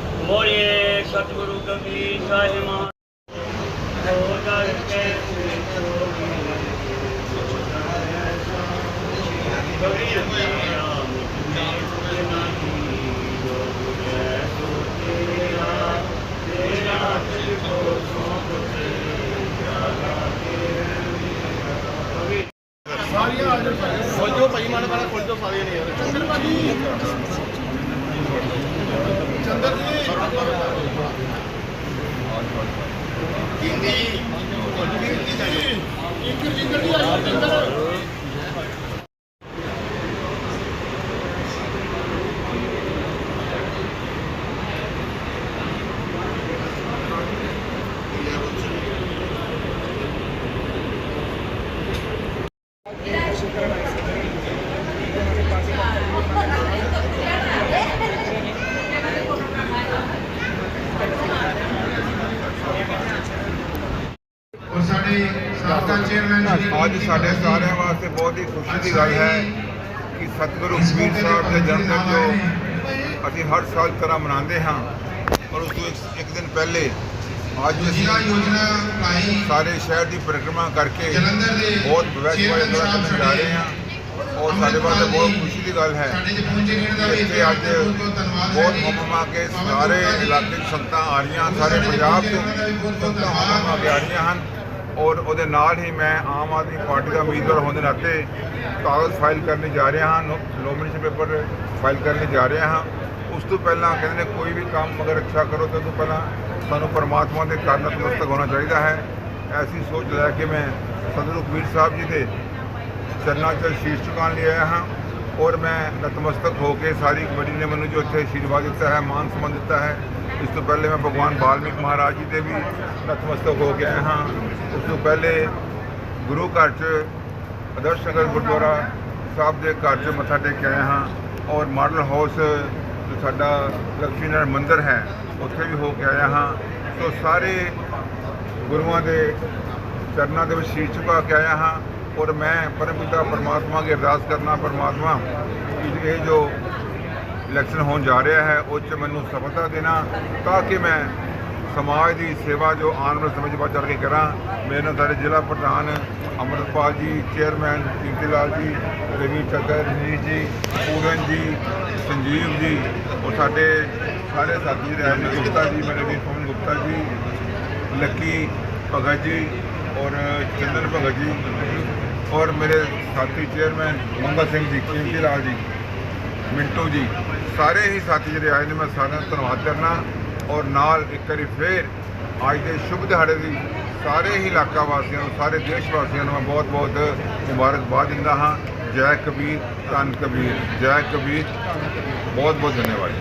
ਬੋਲੇ ਸਤਿਗੁਰੂ ਕਬੀਰ ਸਾਹਿਬ ਹੋ ਦਰ ਕੇ ਕਬੀਰ ਨਾਮ ਤੇ ਭਾਈ। ਮਨ ਬਣਾ ਖੋਲੋ ਸਾਰੇ ਨੇ ਯਾਰ। ਚੰਦਰ ਭਾਜੀ ਚੰਦਰ ਜੀ ਕਿੰਦੀ ਕਿੰਦੀ ਜੀ ਇੰਦਰ ਜਿੰਦਰ ਜੀ ਆਇਆ ਚੰਦਰ ਔਰ ਸਾਡੇ ਸਾਬਕਾ ਚੇਅਰਮੈਨ ਸ਼੍ਰੀ ਅੱਜ ਸਾਡੇ ਸਾਰਿਆਂ ਵਾਸਤੇ ਬਹੁਤ ਹੀ ਖੁਸ਼ੀ ਦੀ ਗੱਲ ਹੈ ਕਿ ਸਤਿਗੁਰੂ ਕਬੀਰ ਸਾਹਿਬ ਦੇ ਜਨਮ ਦਿਨ ਜੋ ਅਸੀਂ ਹਰ ਸਾਲ ਤਰ੍ਹਾਂ ਮਨਾਉਂਦੇ ਹਾਂ ਔਰ ਉਸ ਤੋਂ ਇੱਕ- ਦਿਨ ਪਹਿਲੇ ਅੱਜ ਅਸੀਂ ਜ਼ਿਲ੍ਹਾ ਯੋਜਨਾ ਭਾਈ ਸਾਰੇ ਸ਼ਹਿਰ ਦੀ ਪਰਿਕਰਮਾ ਕਰਕੇ ਜਲੰਧਰ ਦੇ ਬਹੁਤ ਵਿਵੈਸ਼ ਵਾਲੇ chairman ਤਰ੍ਹਾਂ ਸਾਹਿਬ ਜਾ ਰਹੇ ਹਾਂ ਔਰ ਸਾਡੇ ਵਾਸਤੇ ਬਹੁਤ ਖੁਸ਼ੀ ਦੀ ਗੱਲ ਹੈ ਇੱਥੇ ਅੱਜ ਬਹੁਤ। ਹਮਮਾ ਕੇ ਸਾਰੇ ਇਲਾਕੇ ਦੀ ਸੰਗਤਾਂ ਆ ਰਹੀਆਂ ਸਾਰੇ ਪੰਜਾਬ ਤੋਂ। ਹਮਮਾ ਕੇ ਆ ਰਹੀਆਂ ਹਨ ਔਰ ਉਹਦੇ ਨਾਲ ਹੀ ਮੈਂ ਆਮ ਆਦਮੀ ਪਾਰਟੀ ਦਾ ਉਮੀਦਵਾਰ ਹੋਣ ਦੇ ਨਾਤੇ ਕਾਗਜ਼ ਫਾਈਲ ਕਰਨੇ ਜਾ ਰਿਹਾ ਹਾਂ ਨੋਮੀਨੇਸ਼ਨ ਪੇਪਰ ਫਾਈਲ ਕਰਨੇ ਜਾ ਰਿਹਾ ਹਾਂ। ਉਸ ਤੋਂ ਪਹਿਲਾਂ ਕਹਿੰਦੇ ਨੇ ਕੋਈ ਵੀ ਕੰਮ ਅਗਰ ਅੱਛਾ ਕਰੋ ਤਾਂ ਤੋਂ ਪਹਿਲਾਂ ਸਾਨੂੰ ਪਰਮਾਤਮਾ ਦੇ ਕਾਰਨ ਨਤਮਸਤਕ ਹੋਣਾ ਚਾਹੀਦਾ ਹੈ। ਐਸੀ ਸੋਚ ਲੈ ਕੇ ਮੈਂ ਸਤਿਗੁਰੂ ਕਬੀਰ ਸਾਹਿਬ ਜੀ ਦੇ ਚਰਨਾਂ 'ਚ ਸ਼ੀਸ਼ ਝੁਕਾਉਣ ਲਈ ਆਇਆ ਹਾਂ ਔਰ ਮੈਂ ਨਤਮਸਤਕ ਹੋ ਕੇ ਸਾਰੀ ਕਮੇਟੀ ਨੇ ਮੈਨੂੰ ਜੋ ਇੱਥੇ ਆਸ਼ੀਰਵਾਦ ਦਿੱਤਾ ਹੈ ਮਾਨ ਸਨਮਾਨ ਦਿੱਤਾ ਹੈ। ਇਸ ਤੋਂ ਪਹਿਲੇ ਮੈਂ ਭਗਵਾਨ ਵਾਲਮੀਕ ਮਹਾਰਾਜ ਜੀ ਦੇ ਵੀ ਨਤਮਸਤਕ ਹੋ ਕੇ ਆਇਆ ਹਾਂ। ਉਸ ਤੋਂ ਪਹਿਲੇ ਗੁਰੂ ਘਰ 'ਚ ਆਦਰਸ਼ ਨਗਰ ਗੁਰਦੁਆਰਾ ਸਾਹਿਬ ਦੇ ਘਰ 'ਚ ਮੱਥਾ ਟੇਕ ਕੇ ਆਇਆ ਹਾਂ ਔਰ ਮਾਡਲ ਹਾਊਸ ਜੋ ਸਾਡਾ ਲక్ష్ਮੀ ਨਾਰਾਇਣ ਮੰਦਿਰ ਹੈ, ਉੱਥੇ ਵੀ ਹੋ ਕੇ ਆਇਆ ਹਾਂ। ਸੋ ਸਾਰੇ ਗੁਰੂਆਂ ਦੇ ਚਰਨਾਂ ਦੇ ਵਿੱਚ ਸ਼ੀਸ਼ ਝੁਕਾ ਕੇ ਆਇਆ ਹਾਂ ਔਰ ਮੈਂ ਪਰਮਪਿਤਾ ਪਰਮਾਤਮਾ ਅੱਗੇ ਅਰਦਾਸ ਕਰਨਾ ਪਰਮਾਤਮਾ ਕਿ ਇਹ ਜੋ ਇਲੈਕਸ਼ਨ ਹੋਣ ਜਾ ਰਿਹਾ ਹੈ, ਉਹ 'ਚ ਮੈਨੂੰ ਸਫਲਤਾ ਦੇਣਾ ਤਾਂ ਕਿ ਮੈਂ ਸਮਾਜ ਦੀ ਸੇਵਾ ਜੋ ਆਉਣ ਵਾਲੇ ਸਮੇਂ 'ਚ ਵੱਧ ਚੜ੍ਹ ਕੇ ਕਰਾਂ। ਮੇਰੇ ਨਾਲ ਸਾਡੇ ਜ਼ਿਲ੍ਹਾ ਪ੍ਰਧਾਨ ਅੰਮ੍ਰਿਤਪਾਲ ਜੀ ਚੇਅਰਮੈਨ ਕੀਰਤੀ ਲਾਲ ਜੀ, ਰਵੀ ਚੱਕਰ ਰਜੀਸ਼ ਜੀ, ਪੂਰਨ ਜੀ, ਸੰਜੀਵ ਜੀ ਔਰ ਸਾਡੇ ਸਾਰੇ ਸਾਥੀ ਰਹੇ ਗੁਪਤਾ ਜੀ ਮੇਰੇ ਵੀ ਪਵਨ ਗੁਪਤਾ ਜੀ, ਲੱਕੀ ਭਗਤ ਜੀ ਔਰ ਚੰਦਨ ਭਗਤ ਜੀ ਔਰ ਮੇਰੇ ਸਾਥੀ ਚੇਅਰਮੈਨ ਮੰਗਾ ਸਿੰਘ ਜੀ ਕੀਰਤੀ ਲਾਲ ਜੀ। ਮਿੰਟੂ ਜੀ, ਸਾਰੇ ਹੀ ਸਾਥੀ ਜਿਹੜੇ ਆਏ ਨੇ, ਮੈਂ ਸਾਰਿਆਂ ਦਾ ਧੰਨਵਾਦ ਕਰਨਾ। ਔਰ ਨਾਲ ਇੱਕ ਵਾਰੀ ਫੇਰ ਅੱਜ ਦੇ ਸ਼ੁਭ ਦਿਹਾੜੇ ਦੀ ਸਾਰੇ ਹੀ ਇਲਾਕਾ ਵਾਸੀਆਂ ਨੂੰ, ਸਾਰੇ ਦੇਸ਼ ਵਾਸੀਆਂ ਨੂੰ ਮੈਂ ਬਹੁਤ ਬਹੁਤ ਮੁਬਾਰਕਬਾਦ ਦਿੰਦਾ ਹਾਂ। ਜੈ ਕਬੀਰ, ਧੰਨ ਕਬੀਰ। ਜੈ ਕਬੀਰ। ਬਹੁਤ ਬਹੁਤ ਧੰਨਵਾਦ